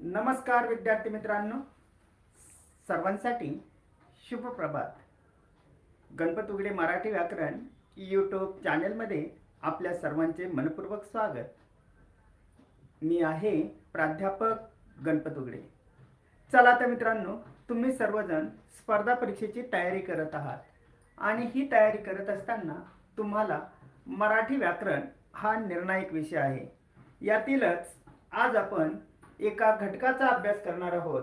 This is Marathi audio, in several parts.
नमस्कार विद्यार्थी मित्रांनो. सर्वांसाठी शुभ प्रभात. गणपत उघडे मराठी व्याकरण यूट्यूब चॅनलमध्ये आपल्या सर्वांचे मनपूर्वक स्वागत. मी आहे प्राध्यापक गणपत उघडे. चला तर मित्रांनो तुम्ही सर्वजण स्पर्धा परीक्षेची तयारी करत आहात. आणि ही तयारी करत असताना तुम्हाला मराठी व्याकरण हा निर्णायक विषय आहे. यातीलच आज आपण एका घटकाचा अभ्यास करणार आहोत.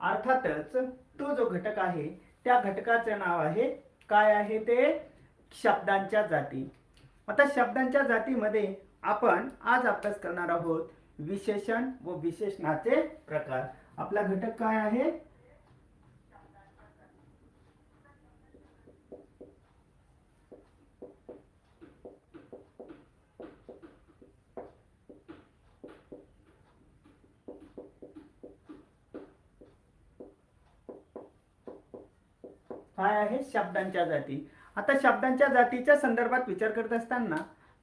अर्थातच तो जो घटक आहे त्या घटकाचं नाव आहे काय आहे ते? शब्दांच्या जाती. आता शब्दांच्या जातीमध्ये आपण आज अभ्यास करणार आहोत विशेषण व विशेषणाचे प्रकार. आपला घटक काय आहे? काय आहे? शब्दांच्या जाती. आता शब्दांच्या जातीच्या संदर्भात विचार करत असताना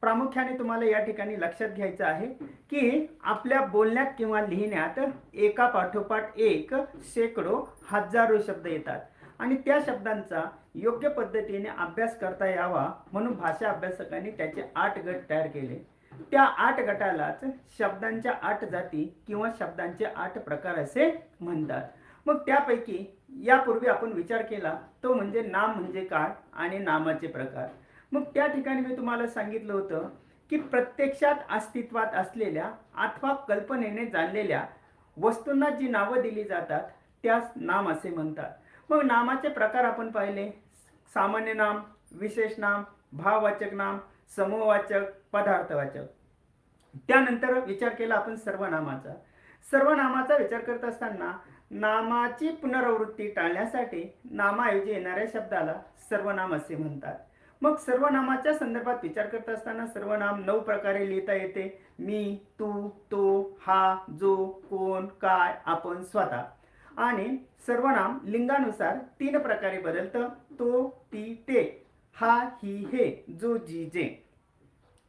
प्रामुख्याने तुम्हाला या ठिकाणी लक्षात घ्यायचं आहे की आपल्या बोलण्यात किंवा लिहिण्यात एका पाठोपाठ एक शेकडो हजारो शब्द येतात. आणि त्या शब्दांचा योग्य पद्धतीने अभ्यास करता यावा म्हणून भाषा अभ्यासकांनी त्याचे आठ गट तयार केले. त्या आठ गटालाच शब्दांच्या आठ जाती किंवा शब्दांचे आठ प्रकार असे म्हणतात. मग त्यापैकी यापूर्वी आपण विचार केला तो म्हणजे नाम म्हणजे काय आणि नामाचे प्रकार. मग त्या ठिकाणी मी तुम्हाला सांगितलं होतं की प्रत्यक्षात अस्तित्वात असलेल्या अथवा कल्पनेने जाणलेल्या वस्तूंना जी नावं दिली जातात त्यास नाम असे म्हणतात. मग नामाचे प्रकार आपण पाहिले. सामान्य नाम विशेष नाम भाववाचक नाम समूहवाचक पदार्थवाचक. त्यानंतर विचार केला आपण सर्वनामाचा. सर्वनामाचा विचार करत असताना नामाची पुनरावृत्ती टाळण्यासाठी नामाऐवजी येणाऱ्या शब्दाला सर्वनाम असे म्हणतात. मग सर्वनामाच्या संदर्भात विचार करत असताना सर्वनाम नऊ प्रकारे लिहिता येते. मी तू तो हा जो कोण काय आपण स्वतः. आणि सर्वनाम लिंगानुसार तीन प्रकारे बदलतं. तो ती ते. हा ही हे जो जी जे.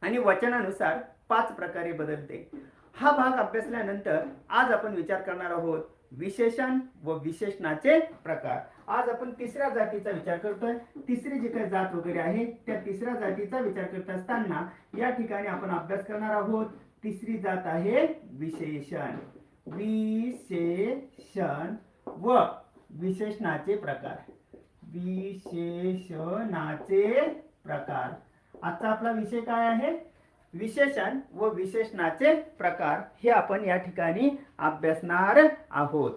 आणि वचनानुसार पाच प्रकारे बदलते. हा भाग अभ्यासल्यानंतर आज आपण विचार करणार आहोत विशेषण व विशेषणाचे प्रकार. आज आपण तिसऱ्या जातीचा विचार करतोय. तिसरी जी काही जात वगैरे आहे त्या तिसऱ्या जातीचा विचार करत असताना या ठिकाणी आपण अभ्यास करणार आहोत. तिसरी जात आहे विशेषण. विशेषण व विशेषणाचे प्रकार. विशेषणाचे प्रकार. आजचा आपला विषय काय आहे? विशेषण व विशेषणाचे प्रकार हे आपण या ठिकाणी अभ्यासणार आहोत.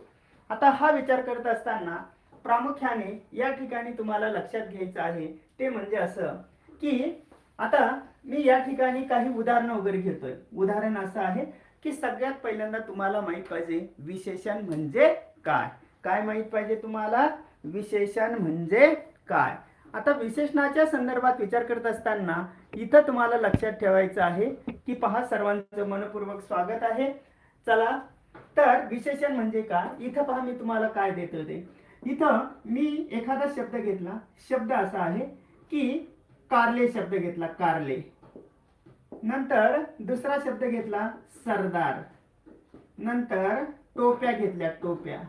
आता हा विचार करत असताना प्रामुख्याने या ठिकाणी तुम्हाला लक्षात घ्यायचं आहे ते म्हणजे असं की आता मी या ठिकाणी काही उदाहरणं वगैरे घेतोय. उदाहरण असं आहे की सगळ्यात पहिल्यांदा तुम्हाला माहीत पाहिजे विशेषण म्हणजे काय? काय माहीत पाहिजे तुम्हाला? विशेषण म्हणजे काय? आता विशेषणाच्या संदर्भात विचार करत असताना इथं तुम्हाला लक्षात ठेवायचं आहे की पहा सर्वांचं मनपूर्वक स्वागत आहे. चला तर विशेषण म्हणजे काय? इथं पहा मी तुम्हाला काय देतो ते. इथं मी एखादा शब्द घेतला शब्द असा आहे की कारले शब्द घेतला कारले. नंतर दुसरा शब्द घेतला सरदार. नंतर टोप्या घेतल्या टोप्या.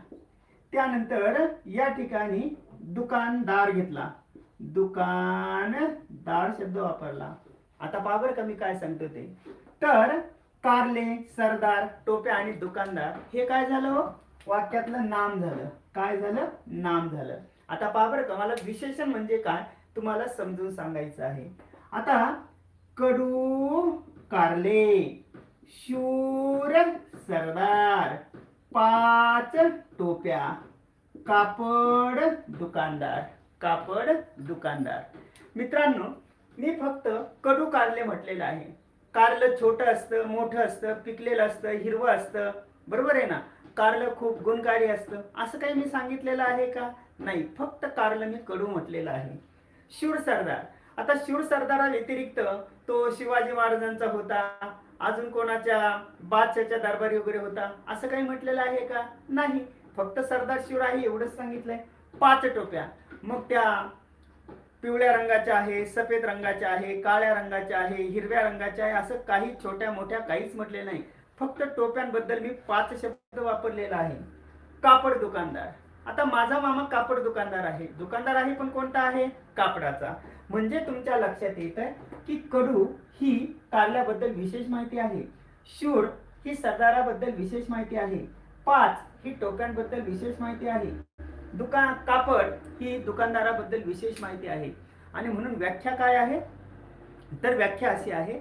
त्यानंतर या ठिकाणी दुकानदार घेतला. दुकानदार शब्द वापरला. आता बाबर कमी काय सांगतो ते. तर कारले सरदार टोप्या आणि दुकानदार हे काय झालं हो? वाक्यातलं नाम झालं. काय झालं? नाम झालं. आता बाबर का मला विशेषण म्हणजे काय तुम्हाला समजून सांगायचं आहे. आता कडू कारले शूर सरदार पाच टोप्या कापड दुकानदार. कापड दुकानदार. मित्रांनो मी फक्त कडू कारले म्हटलेलं आहे. कारलं छोटं असतं मोठं असतं पिकलेलं असतं हिरवं असतं. बरोबर आहे ना? कारलं खूप गुणकारी असतं. असं काही मी सांगितलेलं आहे का? नाही फक्त कारलं मी कडू म्हटलेलं आहे. शूर सरदार. आता शूर सरदारा व्यतिरिक्त तो शिवाजी महाराजांचा होता. अजून कोणाच्या बादशाच्या दरबारी वगैरे होता. असं काही म्हटलेलं आहे का? नाही. फक्त सरदार शिवराय एवढंच सांगितलंय. पाच टोप्या. मग त्या पिवळ्या रंगाच्या आहे सफेद रंगाच्या आहे काळ्या रंगाच्या आहे हिरव्या रंगाच्या आहे असं काही छोट्या मोठ्या काहीच म्हटले नाही. फक्त टोप्यांबद्दल मी पाच शब्द वापरलेला आहे. कापड दुकानदार. आता माझा मामा कापड दुकानदार आहे. दुकानदार आहे पण कोणता आहे? कापडाचा. म्हणजे तुमच्या लक्षात येत आहे की कडू ही कारल्याबद्दल विशेष माहिती आहे. शूर ही सरदाराबद्दल विशेष माहिती आहे. पाच ही टोप्यांबद्दल विशेष माहिती आहे. दुकान कापड ही दुकानदाराबद्दल विशेष माहिती आहे. आणि म्हणून व्याख्या काय आहे? तर व्याख्या अशी आहे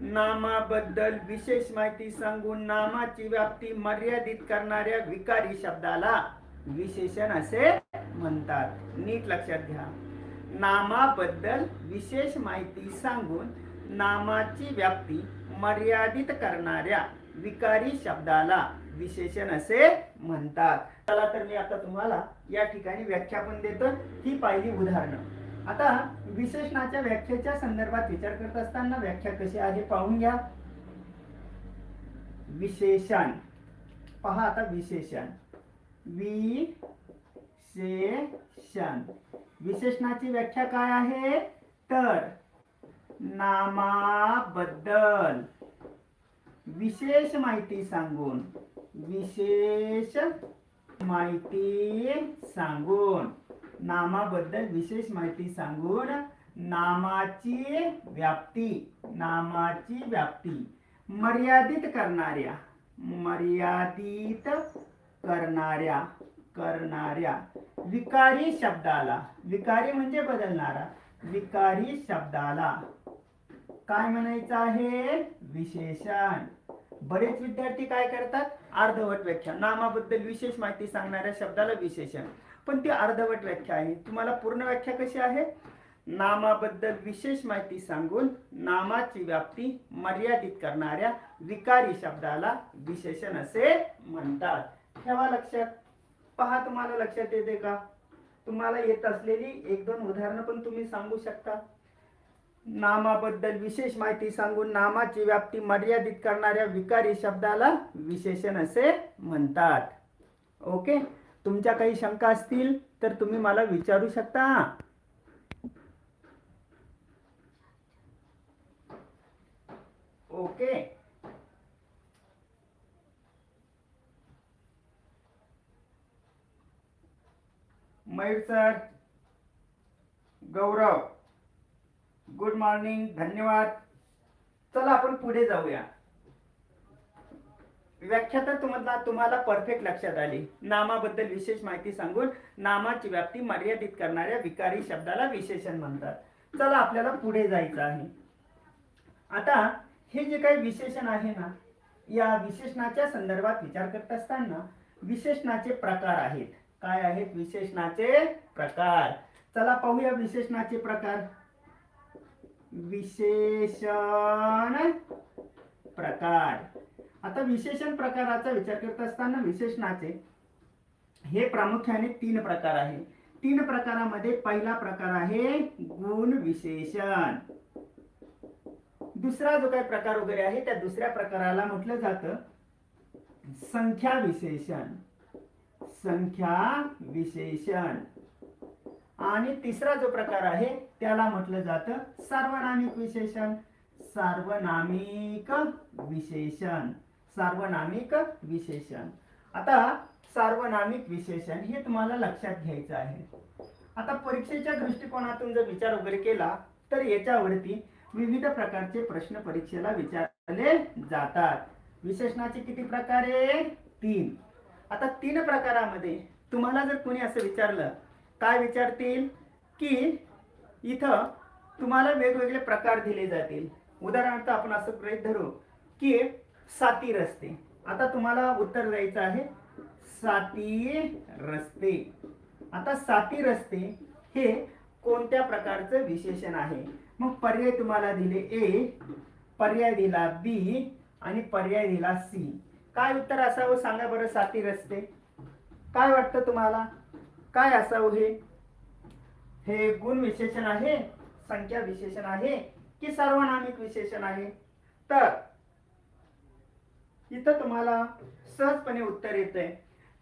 नामाबद्दल विशेष माहिती सांगून नामाची व्याप्ती मर्यादित करणाऱ्या विकारी शब्दाला विशेषण असे म्हणतात. नीट लक्षात घ्या. नामाबद्दल विशेष माहिती सांगून नामाची व्याप्ती मर्यादित करणाऱ्या विकारी शब्दाला विशेषण असे म्हणतात. चला तर मी आता तुम्हाला या ठिकाणी व्याख्या पण देतो. ही पहिली उदाहरणं. आता विशेषणाच्या व्याख्येच्या संदर्भात विचार करत असताना व्याख्या कशी आहे पाहून घ्या. विशेषण. पहा आता विशेषण. विशेषण. विशेषणाची व्याख्या काय आहे? तर नामाबद्दल. विशेष माहिती सांगून विशेष माहिती सांगून नामाबद्दल विशेष माहिती सांगून नामाची व्याप्ती नामाची व्याप्ती. मर्यादित करणाऱ्या मर्यादित करणाऱ्या करणाऱ्या. विकारी शब्दाला विकारी म्हणजे बदलणारा विकारी शब्दाला. काय म्हणायचं आहे? विशेषण. बरेच विद्यार्थी काय करतात? अर्धवट व्याख्या. नामाबद्दल विशेष माहिती सांगणाऱ्या शब्दाला विशेषण. पण ती अर्धवट व्याख्या आहे. तुम्हाला पूर्ण व्याख्या कशी आहे? नामाबद्दल विशेष माहिती सांगून नामाची व्याप्ती मर्यादित करणाऱ्या विकारी शब्दाला विशेषण असे म्हणतात. ठेवा लक्षात. पहा तुम्हाला लक्षात येते का? तुम्हाला येत असलेली एक दोन उदाहरणं पण तुम्ही सांगू शकता. नामाबद्दल विशेष माहिती सांगून नामाची व्याप्ती मर्यादित करणाऱ्या विकारी शब्दाला विशेषण असे म्हणतात. ओके? तुमच्या काही शंका असतील तर तुम्ही मला विचारू शकता. Okay? Mayur sir Gaurav. Good morning धन्यवाद. चला आपण पुढे जाऊया. व्याख्या तर तुम्हाला तुम्हाला परफेक्ट लक्षात आली. नामाबद्दल विशेष माहिती सांगून नामाची व्याप्ती मर्यादित करणाऱ्या विकारी शब्दाला विशेषण म्हणतात. चला आपल्याला पुढे जायचं आहे. आता हे जे काही विशेषण आहे ना या विशेषणाच्या संदर्भात विचार करत असताना विशेषणाचे प्रकार आहेत. काय आहेत विशेषणाचे प्रकार? चला पाहूया विशेषणाचे प्रकार. विशेषण प्रकार. आता विशेषण प्रकाराचा विचार करत असताना विशेषणाचे हे प्रामुख्याने तीन प्रकार आहे. तीन प्रकारामध्ये पहिला प्रकार आहे गुण विशेषण. दुसरा जो काही प्रकार वगैरे आहे त्या दुसऱ्या प्रकाराला म्हटलं जात संख्या विशेषण. संख्या विशेषण. आणि तिसरा जो प्रकार आहे त्याला म्हटलं जातं सार्वनामिक विशेषण. सार्वनामिक विशेषण. सार्वनामिक विशेषण. आता सार्वनामिक विशेषण हे तुम्हाला लक्षात घ्यायचं आहे. आता परीक्षेच्या दृष्टिकोनातून जर विचार वगैरे केला तर याच्यावरती विविध प्रकारचे प्रश्न परीक्षेला विचारले जातात. विशेषणाचे किती प्रकार आहे तीन. आता तीन प्रकारामध्ये तुम्हाला जर कोणी असं विचारलं काय विचारतील? की इथं तुम्हाला वेगवेगळे प्रकार दिले जातील. उदाहरणार्थ आपण असं गृहित धरू की साती रस्ते. आता तुम्हाला उत्तर द्यायचं आहे साती रस्ते. आता साती रस्ते हे कोणत्या प्रकारचं विशेषण आहे? मग पर्याय तुम्हाला दिले ए पर्याय दिला बी आणि पर्याय दिला सी. काय उत्तर असावं सांगा बरं साती रस्ते. काय वाटतं तुम्हाला? काय असावं हे? हे गुण विशेषण आहे संख्या विशेषण आहे की सार्वनामिक विशेषण आहे? तर इथं तुम्हाला सहजपणे उत्तर येतंय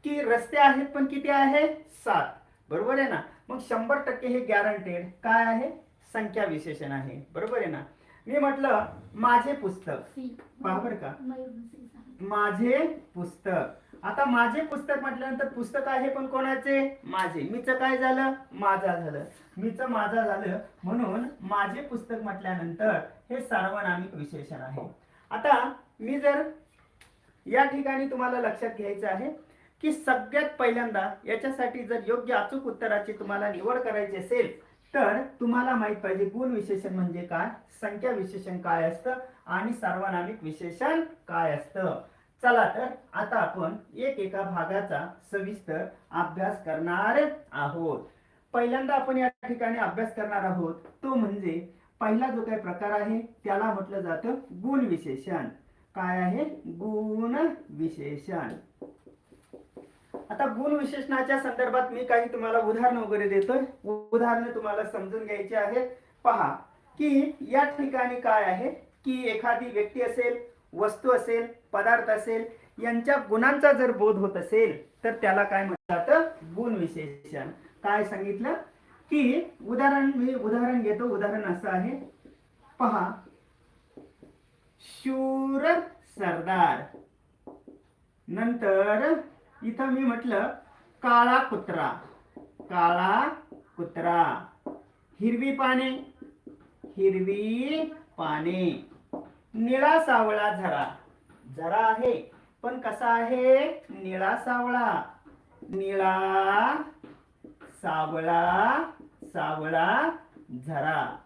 की रस्ते आहेत पण किती आहे? सात. बरोबर आहे ना? मग शंभर टक्के हे गॅरंटेड काय आहे? संख्या विशेषण आहे. बरोबर आहे ना? मी म्हटलं माझे पुस्तक. पहा बरं का. माझे पुस्तक. आता माझे पुस्तक म्हटल्यानंतर पुस्तक आहे पण कोणाचे? माझे. मीच काय झालं? माझा झालं. मीच माझा झालं म्हणून माझे पुस्तक म्हटल्यानंतर हे सार्वनामिक विशेषण आहे. आता मी जर या ठिकाणी तुम्हाला लक्षात घ्यायचं आहे की सगळ्यात पहिल्यांदा याच्यासाठी जर योग्य अचूक उत्तराची तुम्हाला निवड करायची असेल तर तुम्हाला माहीत पाहिजे गुण विशेषण म्हणजे काय? संख्या विशेषण काय असतं? आणि सार्वनामिक विशेषण काय असतं? चला तर आता आपण एक एका भागाचा सविस्तर अभ्यास करणार आहोत. पहिल्यांदा आपण या ठिकाणी अभ्यास करणार आहोत. तो म्हणजे पहिला जो काही प्रकार आहे त्याला म्हटलं जातं गुण विशेषण. काय आहे? गुण विशेषण. आता गुण विशेषणाच्या संदर्भात मी काही तुम्हाला उदाहरण वगैरे देतोय. उदाहरणं तुम्हाला समजून घ्यायची आहे पहा की या ठिकाणी काय आहे? की एखादी व्यक्ती असेल वस्तू असेल पदार्थ असेल यांच्या गुणांचा जर बोध होत असेल तर त्याला काय म्हणतात? जातं गुण विशेषण. काय सांगितलं? की उदाहरण मी उदाहरण घेतो. उदाहरण असं आहे. पहा शूर सरदार. नंतर इथं मी म्हटलं काळा कुत्रा. काळा कुत्रा. हिरवी पाने. हिरवी पाने. निळा सावळा झरा. झरा आहे पण कसा आहे? निळा सावळा. निळा सावळा सावळा झरा.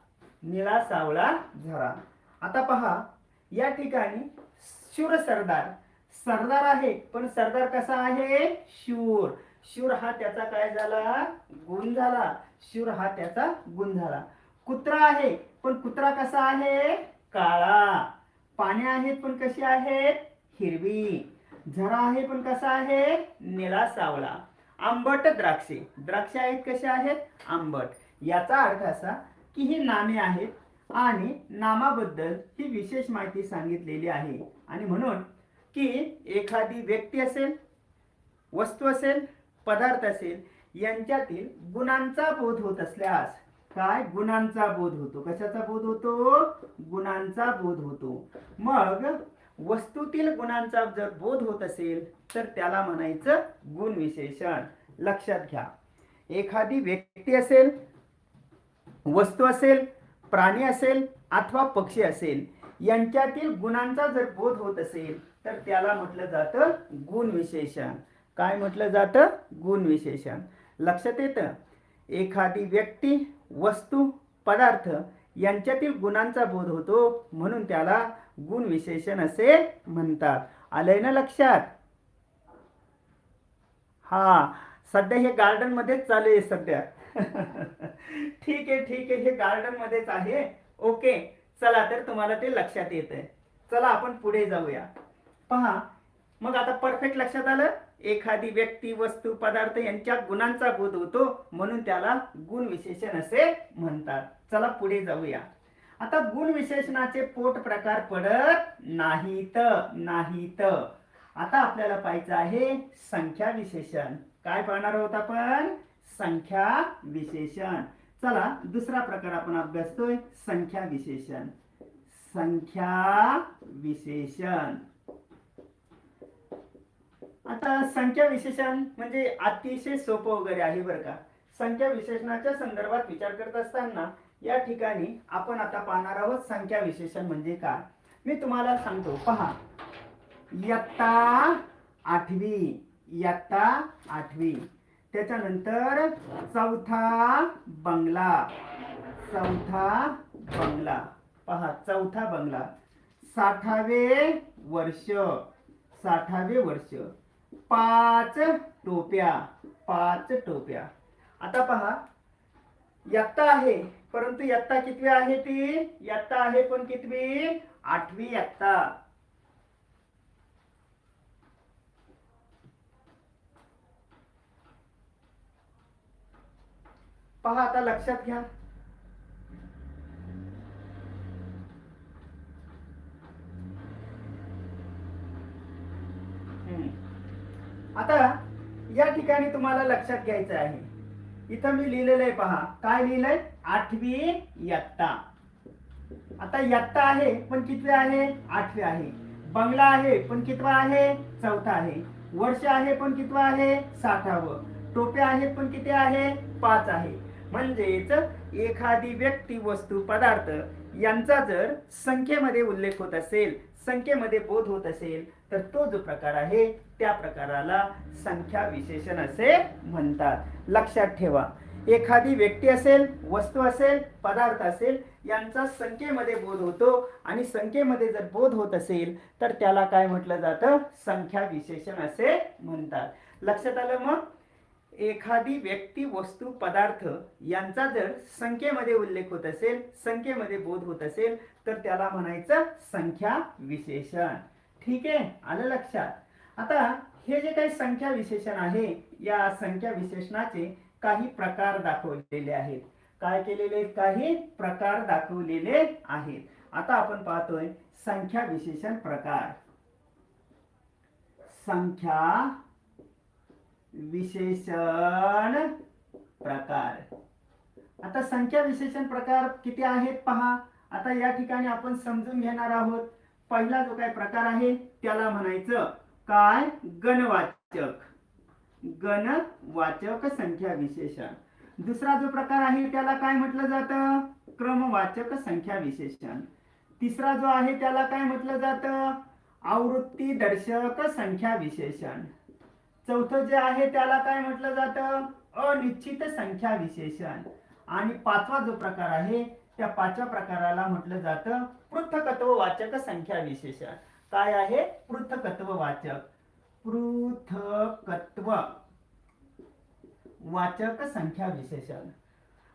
निळा सावळा झरा. आता पहा या ठिकाणी शूर सरदार सरदार आहे. पण सरदार कसा आहे? शूर. शूर हा त्याचा काय झाला? गुण झाला. शूर हा त्याचा गुण झाला. कुत्रा आहे पण कुत्रा कसा आहे? काळा. पाने आहेत पण कशी आहेत? हिरवी. झरा आहे पण कसा आहे? निळा सावळा. आंबट द्राक्षे. द्राक्षे आहेत कसे आहेत? आंबट. याचा अर्थ असा की ही नामे आहेत आणि नामाबद्दल ही विशेष माहिती सांगितलेली आहे. आणि म्हणून की एखादी व्यक्ती असेल वस्तू असेल पदार्थ असेल यांच्यातील गुणांचा बोध होत असल्यास काय? गुणांचा बोध होतो. कशाचा बोध होतो? गुणांचा बोध होतो. मग वस्तूतील गुणांचा जर बोध होत असेल तर त्याला म्हणायचं गुण विशेषण लक्षात घ्या. एखादी व्यक्ती असेल वस्तू असेल प्राणी असेल अथवा पक्षी असेल यांच्यातील गुणांचा जर बोध होत असेल तर त्याला म्हटलं जातं गुण विशेषण. काय म्हटलं जातं? गुण विशेषण. लक्षात येतं? एखादी व्यक्ती वस्तू पदार्थ यांच्यातील गुणांचा बोध होतो म्हणून त्याला गुण विशेषण असे म्हणतात. आलंय ना लक्षात? हा सध्या हे गार्डन मध्येच चालू आहे सध्या. ठीक आहे ठीक आहे हे गार्डन मध्येच आहे. ओके चला तर तुम्हाला ते लक्षात येत आहे चला आपण पुढे जाऊया. पहा मग आता परफेक्ट लक्षात आलं? एखादी व्यक्ती वस्तू पदार्थ यांच्या गुणांचा बोध होतो म्हणून त्याला गुण विशेषण असे म्हणतात. चला पुढे जाऊया. आता गुण विशेषणाचे पोट प्रकार पडत नाहीत नाहीत. आता आपल्याला पाहायचं आहे संख्या विशेषण. काय पाहणार आहोत आपण? संख्या विशेषण. चला दुसरा प्रकार आपण अभ्यासतोय संख्या विशेषण. संख्या विशेषण. आता संख्या विशेषण म्हणजे अतिशय सोपं वगैरे आहे बरं का. संख्या विशेषणाच्या संदर्भात विचार करत असताना या ठिकाणी आपण आता पाहणार आहोत संख्या विशेषण म्हणजे काय. मी तुम्हाला सांगतो पहा. इयत्ता आठवी इयत्ता आठवी. त्याच्यानंतर चौथा बंगला. चौथा बंगला. पहा चौथा बंगला. साठावे वर्ष. साठावे वर्ष. पाच टोप्या. पाच टोप्या. आता पहा यत्ता आहे परंतु यत्ता कितवी आहे ती? यत्ता आहे पण कितवी? आठवी यत्ता पहा आता लक्षात घ्या. आता या ठिकाणी तुम्हाला लक्षात घ्यायचं आहे. इथं मी लिहिलेलं आहे पहा. काय लिहिलंय? आठवी यत्ता. आता यत्ता आहे पण कितवे आहे? आठवे आहे. बंगला आहे पण कितवा आहे? चौथा आहे. वर्ष आहे पण कितवा आहे? साठावं. टोप्या आहेत पण किती आहे? पाच आहे. म्हणजेच एखादी व्यक्ती वस्तू पदार्थ यांचा जर संख्येमध्ये उल्लेख होत असेल संख्येमध्ये बोध होत असेल तर तो जो प्रकार आहे त्या प्रकाराला संख्या विशेषण असे म्हणतात. लक्षात ठेवा. एखादी व्यक्ती असेल वस्तू असेल पदार्थ असेल यांचा संख्येमध्ये बोध होतो आणि संख्येमध्ये जर बोध होत असेल तर त्याला काय म्हटलं जातं? संख्या विशेषण असे म्हणतात. लक्षात आलं मग? एखादी व्यक्ती वस्तू पदार्थ यांचा जर संख्येमध्ये उल्लेख होत असेल संख्येमध्ये बोध होत असेल तर त्याला म्हणायचं संख्या विशेषण. ठीक आहे? आलं लक्षात? आता हे जे काही संख्या विशेषण आहे या संख्या विशेषणाचे काही प्रकार दाखवलेले आहेत. काय केलेले काही प्रकार दाखवलेले आहेत. आता आपण पाहतोय संख्या विशेषण प्रकार. संख्या विशेषण प्रकार. आता संख्या विशेषण प्रकार किती आहेत पहा. आता या ठिकाणी आपण समजून घेणार आहोत. पहिला जो काय प्रकार आहे त्याला म्हणायचं काय? गणवाचक. गणवाचक संख्या विशेषण. दुसरा जो प्रकार आहे त्याला काय म्हटलं जातं? क्रमवाचक संख्या विशेषण. तिसरा जो आहे त्याला काय म्हटलं जातं? आवृत्ती दर्शक संख्या विशेषण. चौथं जे आहे त्याला काय म्हटलं जातं? अनिश्चित संख्या विशेषण. आणि पाचवा जो प्रकार आहे त्या पाचव्या प्रकाराला म्हटलं जातं पृथकत्व वाचक संख्या विशेषण. काय आहे? पृथकत्व वाचक. पृथकत्व वाचक संख्या विशेषण.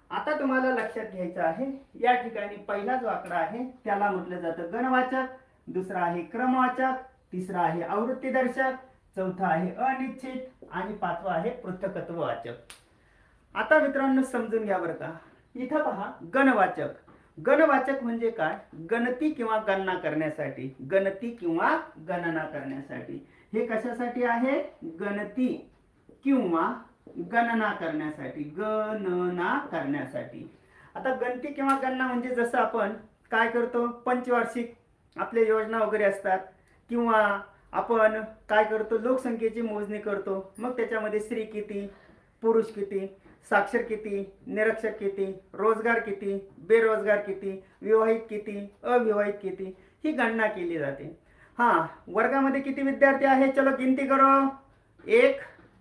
आता तुम्हाला लक्षात घ्यायचं आहे या ठिकाणी पहिला जो आकडा आहे त्याला म्हटलं जातं गणवाचक. दुसरा आहे क्रमवाचक. तिसरा आहे आवृत्ती दर्शक चौथा आहे अनिश्चित आणि पाचवा आहे पृथकत्ववाचक. आता मित्रांनो समजून घ्या बरं का. इथं पहा गणवाचक. गणवाचक म्हणजे काय? गणती किंवा गणना करण्यासाठी. गणती किंवा गणना करण्यासाठी. हे कशासाठी आहे? गणती किंवा गणना करण्यासाठी. गणना करण्यासाठी. आता गणती किंवा गणना म्हणजे जसं आपण काय करतो? पंचवार्षिक आपल्या योजना वगैरे असतात. किंवा आपण काय करतो? लोकसंख्येची मोजणी करतो. मग त्याच्यामध्ये स्त्री किती पुरुष किती साक्षर किती निरक्षर किती रोजगार किती बेरोजगार किती विवाहित किती अविवाहित किती ही गणना केली जाते. हां वर्गामध्ये किती विद्यार्थी आहे चलो गिनती करो. एक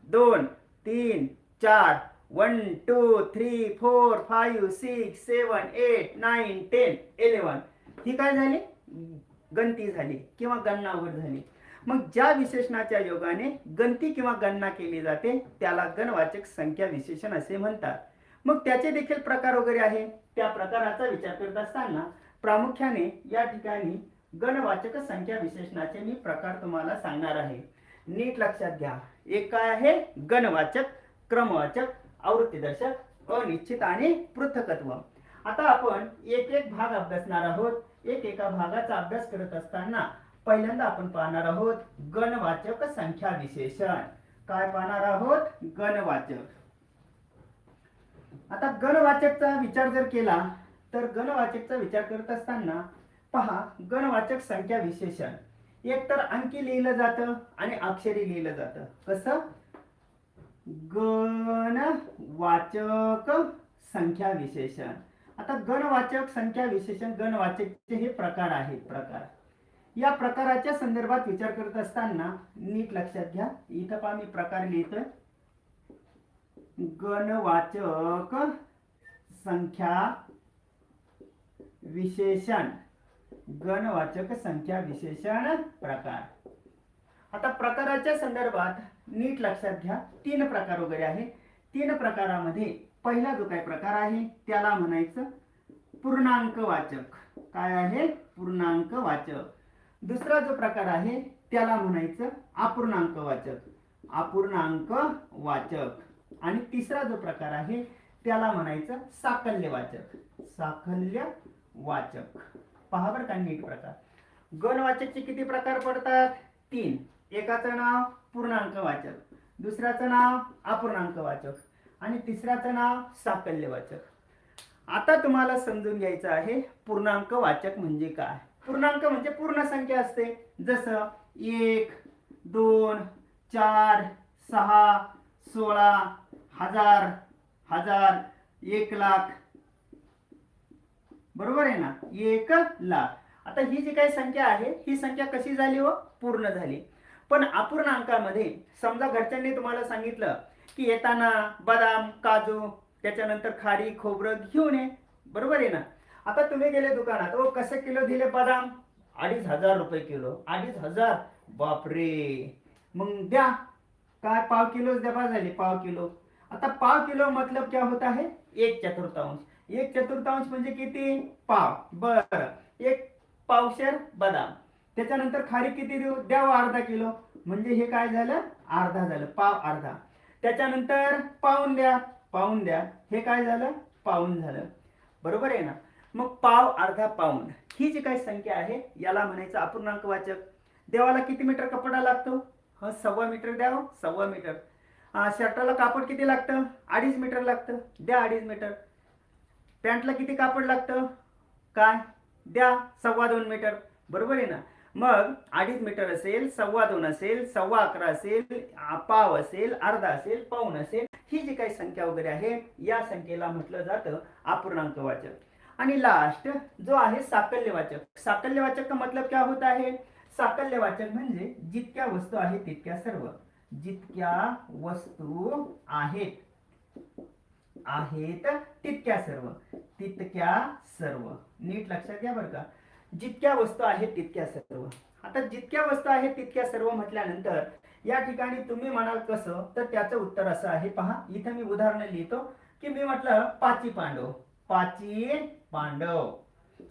दोन तीन चार one two three four five six seven eight nine ten eleven ही काय झाली? गणती झाली किंवा गणना वगैरे झाली. मग ज्या विशेषणाच्या योगाने गणती किंवा गणना केली जाते त्याला गणवाचक संख्या विशेषण असे म्हणतात. मग त्याचे देखील प्रकार वगैरे आहे? त्या प्रकाराचा विचार करत असताना प्रामुख्याने या ठिकाणी गणवाचक संख्या विशेषणाचे मी प्रकार तुम्हाला सांगणार आहे. नीट लक्षात घ्या. एक काय आहे? गणवाचक क्रमवाचक आवृत्तीदर्शक अनिश्चित आणि पृथकत्व. आता आपण एक एक भाग अभ्यासणार आहोत. एक एका भागाचा अभ्यास करत असताना पहिल्यांदा आपण पाहणार आहोत गणवाचक संख्या विशेषण. काय पाहणार आहोत? गणवाचक. आता गणवाचकचा विचार जर केला तर गणवाचकचा विचार करत असताना पहा गणवाचक संख्या विशेषण. एक तर अंकी लिहिलं जातं आणि अक्षरी लिहिलं जातं. कसं? गणवाचक संख्या विशेषण. आता गणवाचक संख्या विशेषण गणवाचकचे हे प्रकार आहेत प्रकार. या प्रकाराच्या संदर्भात विचार करत असताना नीट लक्षात घ्या. इथं पहा मी प्रकार लिहितोय. गणवाचक संख्या विशेषण. गणवाचक संख्या विशेषण प्रकार. आता प्रकाराच्या संदर्भात नीट लक्षात घ्या. तीन प्रकार वगैरे आहे. तीन प्रकारामध्ये पहिला जो काय प्रकार आहे त्याला म्हणायचं पूर्णांक वाचक काय आहे? पूर्णांक वाचक दुसरा जो प्रकार आहे त्याला म्हणायचं अपूर्णांक वाचक. अपूर्णांक वाचक. आणि तिसरा जो प्रकार आहे त्याला म्हणायचं साकल्य वाचक. साकल्य वाचक. पहा बरं का नीट प्रकार. गणवाचकचे किती प्रकार पडतात? तीन. एकाचं नाव पूर्णांक वाचक. दुसऱ्याचं नाव अपूर्णांक वाचक. आणि तिसऱ्याचं नाव साकल्य वाचक. आता तुम्हाला समजून घ्यायचं आहे पूर्णांक वाचक म्हणजे काय? पूर्णांक म्हणजे पूर्ण संख्या असते. जसं एक दोन चार सहा सोळा हजार हजार एक लाख. बरोबर आहे ना? एक लाख. आता ही जी काही संख्या आहे ही संख्या कशी झाली व पूर्ण झाली. पण अपूर्णांकामध्ये समजा घरच्यांनी तुम्हाला सांगितलं की येताना बदाम काजू त्याच्यानंतर खारी खोबरं घेऊन ये. बरोबर आहे ना? आता तुम्ही गेले दुकानात ओ कसे किलो दिले बदाम? अडीच हजार रुपये किलो. अडीच हजार? बापरे. मग द्या. काय पाव किलो द्या झाले पाव किलो. आता पाव किलो मतलब क्या होता है? एक चतुर्थांश. एक चतुर्थांश म्हणजे किती? पाव. बर. एक पावशेर बदाम. त्याच्यानंतर खारी किती देऊ? द्यावं अर्धा किलो. म्हणजे हे काय झालं? अर्धा झालं. पाव अर्धा. त्याच्यानंतर पाऊन द्या. पाऊन द्या. हे काय झालं? पाऊन झालं. बरोबर आहे ना? मग पाव अर्धा पाऊन ही जी काही संख्या आहे याला म्हणायचं अपूर्णांक वाचक. देवाला किती मीटर कपडा लागतो? ह सव्वा मीटर द्यावं सव्वा मीटर. शर्टाला कापड किती लागतं? अडीच मीटर लागतं. द्या अडीच मीटर. पॅन्टला किती कापड लागतं? काय? द्या सव्वा दोन मीटर. बरोबर आहे ना? मग अडीच मीटर असेल सव्वा दोन असेल सव्वा अकरा असेल पाव असेल अर्धा असेल पाऊन असेल. ही जी काही संख्या वगैरे आहे या संख्येला म्हटलं जातं अपूर्णांक वाचक. आणि लास्ट जो आहे साकल्यवाचक. साकल्यवाचक का मतलब क्या होता है साकल्यवाचक म्हणजे जितक्या वस्तू आहेत तितक्या सर्व. जितक्या वस्तू आहेत आहेत तितक्या सर्व. तितक्या सर्व. नीट लक्षात घ्या बरं का. जितक्या वस्तू आहेत तितक्या सर्व. आता जितक्या वस्तू आहेत तितक्या सर्व म्हटल्यानंतर या ठिकाणी तुम्ही म्हणाल कसं? तर त्याचं उत्तर असं आहे. पहा इथं मी उदाहरण लिहितो की मी म्हटलं पाची पांडव. पाची पांडव.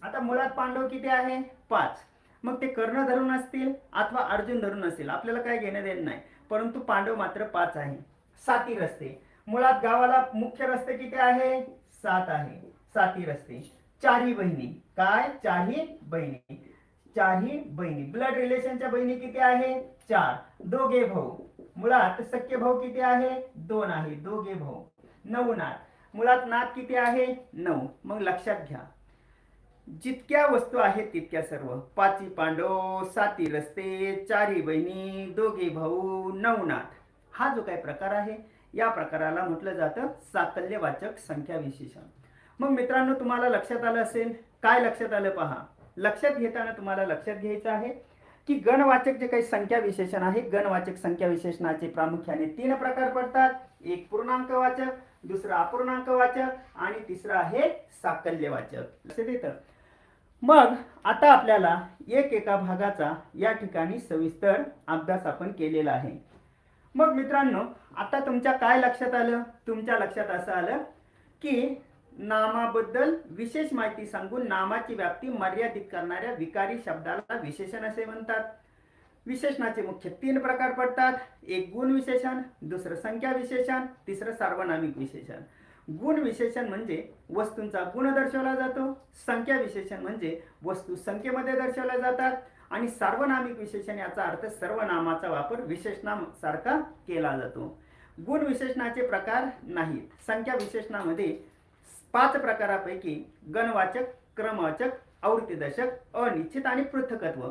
आता मुळात पांडव किती आहे? पाच. मग ते कर्ण धरून असतील अथवा अर्जुन धरून असतील? आपल्याला काय घेणं देणं नाही. परंतु पांडव मात्र पाच आहे. साती रस्ते. मुळात गावाला मुख्य रस्ते किती आहे? सात आहे. साती रस्ते. चारही बहिणी. काय? चारही बहिणी. चारही बहिणी. ब्लड रिलेशनच्या बहिणी किती आहे? चार. दोघे भाऊ. मुळात सख्य भाऊ किती आहे? दोन आहे. दोघे भाऊ. नऊ नात मुळात नाद किती आहे? नऊ. मग लक्षात घ्या. जितक्या वस्तू आहेत तितक्या सर्व. पाची पांडव साती रस्ते चारी बहिणी दोघे भाऊ नवनाथ हा जो काही प्रकार आहे या प्रकाराला म्हटलं जातं साकल्यवाचक संख्या विशेषण. मग मित्रांनो तुम्हाला लक्षात आलं असेल? काय लक्षात आलं पहा? लक्षात घेताना तुम्हाला लक्षात घ्यायचं आहे की गणवाचक जे काही संख्या विशेषण आहे गणवाचक संख्या विशेषणाचे प्रामुख्याने तीन प्रकार पडतात. एक पूर्णांक वाचक दुसरं अपूर्णांक वाचक आणि तिसरं आहे साकल्य वाचक. मग आता आपल्याला एक एका भागाचा या ठिकाणी सविस्तर अभ्यास आपण केलेला आहे. मग मित्रांनो आता तुमच्या काय लक्षात आलं? तुमच्या लक्षात असं आलं की नामाबद्दल विशेष माहिती सांगून नामाची व्याप्ती मर्यादित करणाऱ्या विकारी शब्दाला विशेषण असे म्हणतात. विशेषणाचे मुख्य तीन प्रकार पडतात. एक गुण विशेषण दुसरं संख्या विशेषण तिसरं सार्वनामिक विशेषण. गुण विशेषण म्हणजे वस्तूंचा गुण दर्शवला जातो. संख्या विशेषण म्हणजे वस्तू संख्येमध्ये दर्शवल्या जातात. आणि सार्वनामिक विशेषण याचा अर्थ सर्वनामाचा वापर विशेषणाम सारखा केला जातो. गुण विशेषणाचे प्रकार नाहीत. संख्या विशेषणामध्ये पाच प्रकारापैकी गणवाचक क्रमवाचक आवृत्तीदर्शक अनिश्चित आणि पृथकत्व.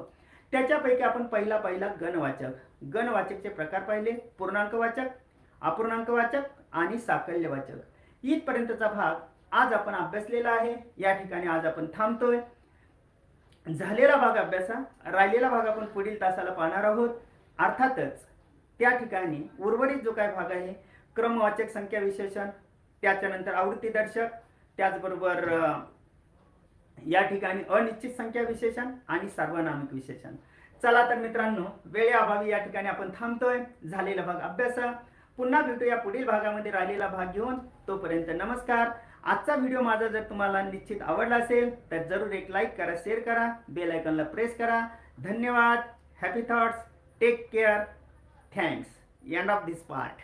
त्याच्यापैकी आपण पहिला पहिला गणवाचक. गणवाचकचे प्रकार पाहिले पूर्णांकवाचक अपूर्णांकवाचक आणि साकल्यवाचक. इथपर्यंतचा भाग आज आपण अभ्यासलेला आहे. या ठिकाणी आज आपण थांबतोय. झालेला भाग अभ्यासा राहिलेला भाग आपण पुढील तासाला पाहणार आहोत. अर्थातच त्या ठिकाणी उर्वरित जो काय भाग आहे क्रमवाचक संख्या विशेषण त्याच्यानंतर आवृत्ती दर्शक त्याचबरोबर या ठिकाणी अनिश्चित संख्या विशेषण आणि सार्वनामिक विशेषण. चला तर मित्रांनो वेळेअभावी या ठिकाणी आपण थांबतोय. झालेला भाग अभ्यासा. पुन्हा भेटूया पुढील भागामध्ये राहिलेला भाग घेऊन. तोपर्यंत नमस्कार. आजचा व्हिडिओ माझा जर तुम्हाला निश्चित आवडला असेल तर जरूर एक लाईक करा शेअर करा बेल आयकॉनला प्रेस करा. धन्यवाद. Happy thoughts take care thanks end of this part